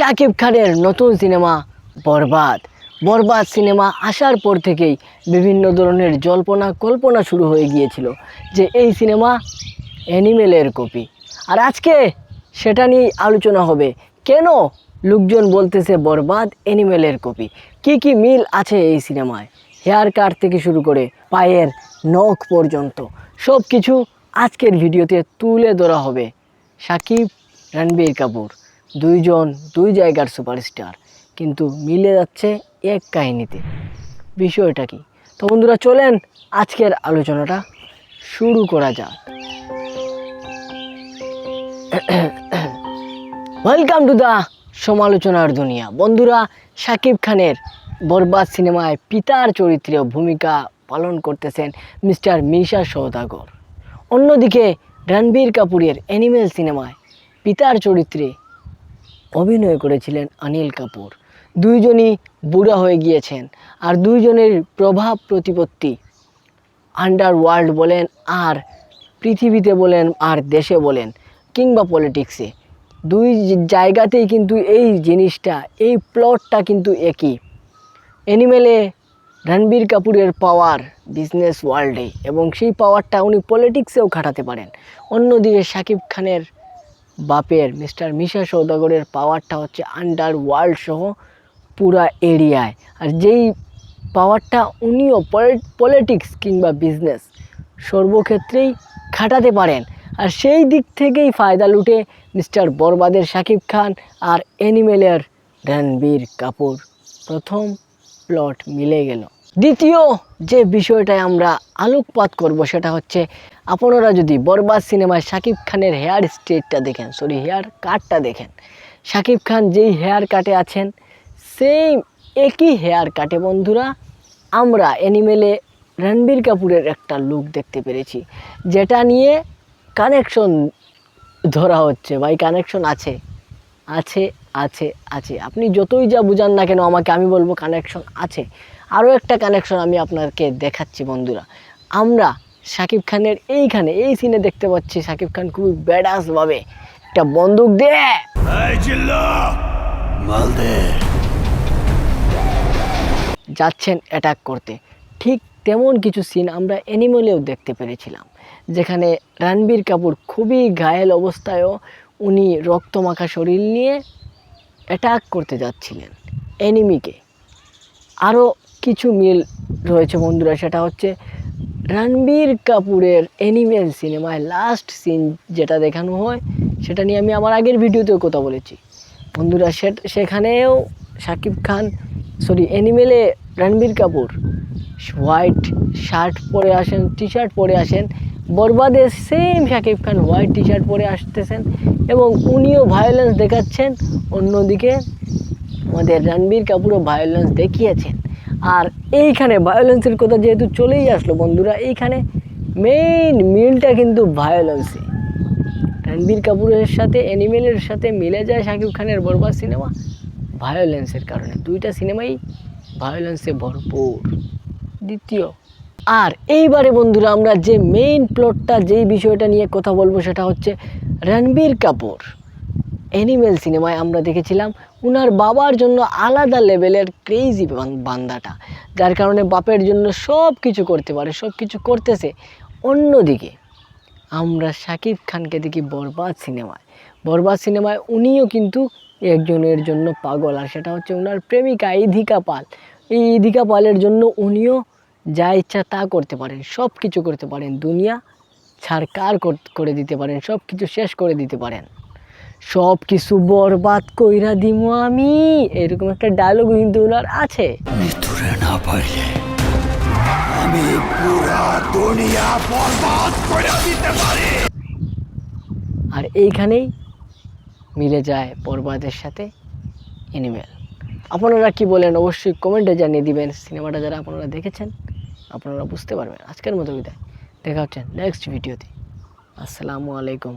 শাকিব খানের নতুন সিনেমা বরবাদ। বরবাদ সিনেমা আসার পর থেকেই বিভিন্ন ধরনের জল্পনা, কল্পনা শুরু হয়ে গিয়েছিল যে এই সিনেমা অ্যানিমেলের কপি। আর আজকে সেটা নিয়েই আলোচনা হবে, কেন লোকজন বলতেছে বরবাদ অ্যানিমেলের কপি? কি কি মিল আছে এই সিনেমায়? হেয়ার কাট থেকে শুরু করে পায়ের নখ পর্যন্ত সব কিছু আজকের ভিডিওতে তুলে ধরা হবে। সাকিব রণবীর কাপুর। দুইজন, দুই জায়গার সুপারস্টার। কিন্তু মিলে যাচ্ছে এক কাহিনীতে। বিষয়টা কি? তো বন্ধুরা চলেন আজকের আলোচনাটা শুরু করা যাক। ওয়েলকাম টু দ্য সমালোচনার দুনিয়া। বন্ধুরা, শাকিব খানের বরবাদ সিনেমায় পিতার চরিত্রে ভূমিকা পালন করতেছেন মিস্টার মিশা সৌদাগর অন্যদিকে রণবীর কাপুরের অ্যানিমেল সিনেমায় পিতার চরিত্রে অভিনয় করেছিলেন অনিল কাপুর। দুইজনই বুড়া হয়ে গিয়েছেন আর দুইজনের প্রভাব প্রতিপত্তি আন্ডার ওয়ার্ল্ড বলেন আর পৃথিবীতে বলেন আর দেশে বলেন কিংবা পলিটিক্সে দুই জায়গাতেই কিন্তু এই জিনিসটা, এই প্লটটা কিন্তু একই। অ্যানিমেলে রণবীর কাপুরের পাওয়ার বিজনেস ওয়ার্ল্ডে এবং সেই পাওয়ারটা উনি পলিটিক্সেও খাটাতে পারেন। অন্যদিকে শাকিব খানের বাপের, মিস্টার মিশা সৌদাগরের পাওয়ারটা হচ্ছে আন্ডার ওয়ার্ল্ড সহ পুরা এরিয়ায়। আর যেই পাওয়ারটা উনিও পলিটিক্স কিংবা বিজনেস সর্বক্ষেত্রেই খাটাতে পারেন। আর সেই দিক থেকেই ফায়দা লুটে মিস্টার বরবাদের শাকিব খান আর অ্যানিমেলের রণবীর কাপুর। প্রথম প্লট মিলে গেল। দ্বিতীয় যে বিষয়টায় আমরা আলোকপাত করব সেটা হচ্ছে আপনারা যদি বরবাদ সিনেমায় শাকিব খানের হেয়ার স্ট্রেটটা দেখেন সরি হেয়ার কাটটা দেখেন, শাকিব খান যেই হেয়ার কাটে আছেন সেম একই হেয়ার কাটে বন্ধুরা, আমরা অ্যানিমেলে রণবীর কাপুরের একটা লুক দেখতে পেরেছি, যেটা নিয়ে কানেকশন ধরা হচ্ছে। ভাই কানেকশন আছে আছে আছে আছে। আপনি যতই যা বুঝান না কেন, আমাকে আমি বলব কানেকশন আছে। আরও একটা কানেকশন আমি আপনাকে দেখাচ্ছি বন্ধুরা। আমরা শাকিব খানের এইখানে এই সিনে দেখতে পাচ্ছি শাকিব খান খুবই ব্যাডাসভাবে একটা বন্দুক দিয়ে। যাচ্ছেন অ্যাটাক করতে। ঠিক তেমন কিছু সিন আমরা অ্যানিমেলেও দেখতে পেরেছিলাম যেখানে রণবীর কাপুর খুবই ঘায়েল অবস্থায়ও উনি রক্তমাখা শরীর নিয়ে অ্যাটাক করতে যাচ্ছিলেন এনিমিকে আরও কিছু মিল রয়েছে বন্ধুরা সেটা হচ্ছে রণবীর কাপুরের অ্যানিমেল সিনেমায় লাস্ট সিন যেটা দেখানো হয়, সেটা নিয়ে আমি আমার আগের ভিডিওতেও কথা বলেছি। বন্ধুরা সেখানেও শাকিব খান সরি অ্যানিমেলে রণবীর কাপুর হোয়াইট শার্ট পরে আসেন টি শার্ট পরে আসেন, বরবাদে same Shakib Khan white T shirt পরে আসতেছেন এবং উনিও ভায়োলেন্স দেখাচ্ছেন। অন্যদিকে আমাদের রণবীর কাপুরও ভায়োলেন্স দেখিয়েছেন। আর এইখানে ভায়োলেন্সের কথা যেহেতু চলেই আসলো বন্ধুরা, এইখানে মেইন মিলটা কিন্তু ভায়োলেন্সে রণবীর কাপুরের সাথে অ্যানিমেলের সাথে মিলে যায় শাকিব খানের বরবাদ সিনেমা ভায়োলেন্সের কারণে। দুইটা সিনেমাই ভায়োলেন্সে ভরপুর। দ্বিতীয়, আর এইবারে বন্ধুরা আমরা যে মেইন প্লটটা যেই বিষয়টা নিয়ে কথা বলব সেটা হচ্ছে রণবীর কাপুর। অ্যানিমেল সিনেমায় আমরা দেখেছিলাম উনার বাবার জন্য আলাদা লেভেলের ক্রেজি বান্দাটা। যার কারণে বাপের জন্য সব কিছু করতে পারে, সব কিছু করতেছে। অন্যদিকে, আমরা শাকিব খানকে দেখি বরবাদ সিনেমায়। বরবাদ সিনেমায় উনিও কিন্তু একজনের জন্য পাগল, আর সেটা হচ্ছে ওনার প্রেমিকা ইধিকা পাল। এই ইধিকা পালের জন্য উনিও যা ইচ্ছা তা করতে পারেন সব কিছু করতে পারেন, দুনিয়া ছাড়কার কর- করে দিতে পারেন সব কিছু শেষ করে দিতে পারেন। সব কিছু বরবাদ কইরা দিমু আমি। এরকম একটা ডায়লগ কিন্তু ওনার আছে। মৃত্যুরে না আমি পুরা দুনিয়া বরবাদ করে দিতে পারি। আর এইখানেই মিলে যায় বরবাদের সাথে এনিমেল আপনারা কি বলেন অবশ্যই কমেন্টে জানিয়ে দিবেন। সিনেমাটা যারা আপনারা দেখেছেন আপনারা বুঝতে পারবেন। আজকের মতো বিদায়। দেখা হচ্ছে নেক্সট ভিডিওতে আসসালামু আলাইকুম।